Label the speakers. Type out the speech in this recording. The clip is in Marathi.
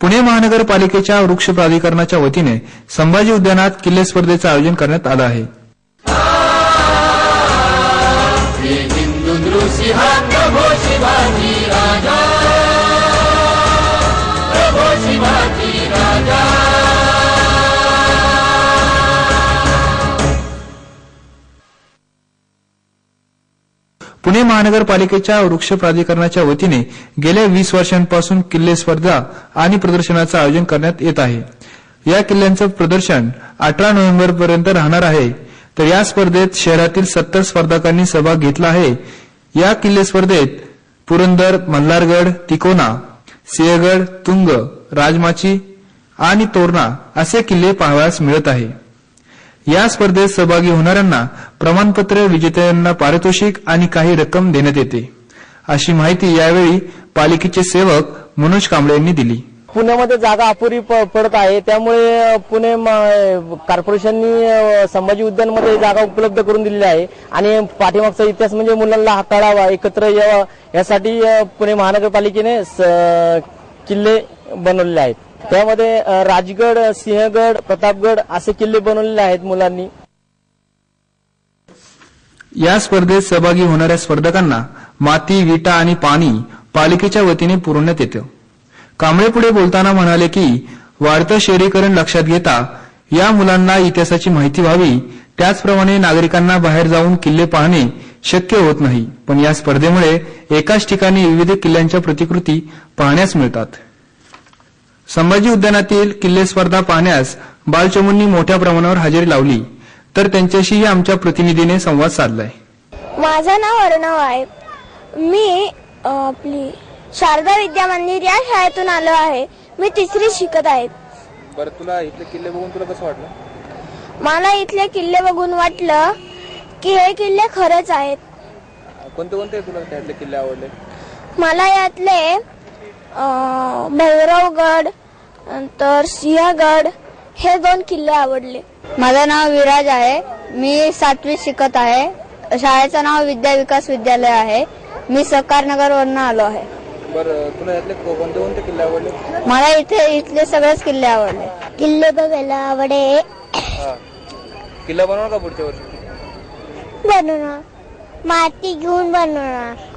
Speaker 1: पुणे महानगरपालिकेच्या वृक्ष प्राधिकरणाच्या वतीने संभाजी उद्यानात किल्ले स्पर्धेचं आयोजन करण्यात आलं आहे. पुणे महानगरपालिकेच्या वृक्ष प्राधिकरणाच्या वतीने गेल्या वीस वर्षांपासून किल्ले स्पर्धा आणि प्रदर्शनाचं आयोजन करण्यात येत आहे. या किल्ल्यांचं प्रदर्शन अठरा नोव्हेंबर पर्यंत राहणार आहे. तर या स्पर्धेत शहरातील सत्तर स्पर्धकांनी सहभाग घेतला आहे. या किल्ले स्पर्धेत पुरंदर मल्हारगड तिकोना सिंहगड तुंग राजमाची आणि तोरणा असे किल्ले पाहावयास मिळत आहे. या स्पर्धेत सहभागी होणाऱ्यांना प्रमाणपत्र विजेत्यांना पारितोषिक आणि काही रक्कम देण्यात येते. अशी माहिती यावेळी पालिकेचे सेवक मनोज कांबळे यांनी दिली.
Speaker 2: पुण्यामध्ये जागा अपुरी प- पडत आहे. त्यामुळे पुणे कॉर्पोरेशननी संभाजी उद्यानमध्ये जागा उपलब्ध करून दिलेली आहे. आणि पाठीमागचा इतिहास म्हणजे मुलांना हाताळावा एकत्र यावा यासाठी पुणे महानगरपालिकेने किल्ले बनवलेले आहेत. त्यामध्ये राजगड सिंहगड प्रतापगड असे किल्ले बनवलेले आहेत मुलांनी.
Speaker 1: या स्पर्धेत सहभागी होणाऱ्या स्पर्धकांना माती विटा आणि पाणी पालिकेच्या वतीने पुरवण्यात येतं. कांबळे पुढे बोलताना म्हणाले की वाढतं शहरीकरण लक्षात घेता या मुलांना इतिहासाची माहिती व्हावी. त्याचप्रमाणे नागरिकांना बाहेर जाऊन किल्ले पाहणे शक्य होत नाही. पण या स्पर्धेमुळे एकाच ठिकाणी विविध किल्ल्यांच्या प्रतिकृती पाहण्यास मिळतात. संभाजी उद्यानातील किल्ले स्पर्धा पाहण्यास बालचमूंनी मोठ्या प्रमाणावर हजेरी लावली तर त्यांच्याशीही आमच्या प्रतिनिधीने संवाद साधलाय.
Speaker 3: माझं नाव अर्णव आहे. मी आपली शारदा विद्या मंदिर या शाळेतून आलो आहे. मी तिसरी शिकत आहे.
Speaker 4: बरं तुला इथले किल्ले बघून तुला कसं वाटलं?
Speaker 3: मला इथले किल्ले बघून वाटलं की हे किल्ले खरंच आहेत.
Speaker 4: कोणते कोणते तुला त्यातले किल्ले आवडले?
Speaker 3: मला यातले भैरवगड नंतर सिंहगड हे दोन किल्ले आवडले.
Speaker 5: माझं नाव विराज आहे. मी सातवी शिकत आहे. शाळेचं नाव विद्या विकास विद्यालय आहे. मी सकार नगर वरून आलो आहे.
Speaker 4: बरं तुला यातले को- कोणते कोणते किल्ले आवडले?
Speaker 5: मला इथे इथले सगळेच किल्ले आवडले.
Speaker 3: किल्ले बघायला आवडे.
Speaker 4: किल्ला बनवणार का पुढच्या वर्षी?
Speaker 3: बनवणार. माती घेऊन बनवणार.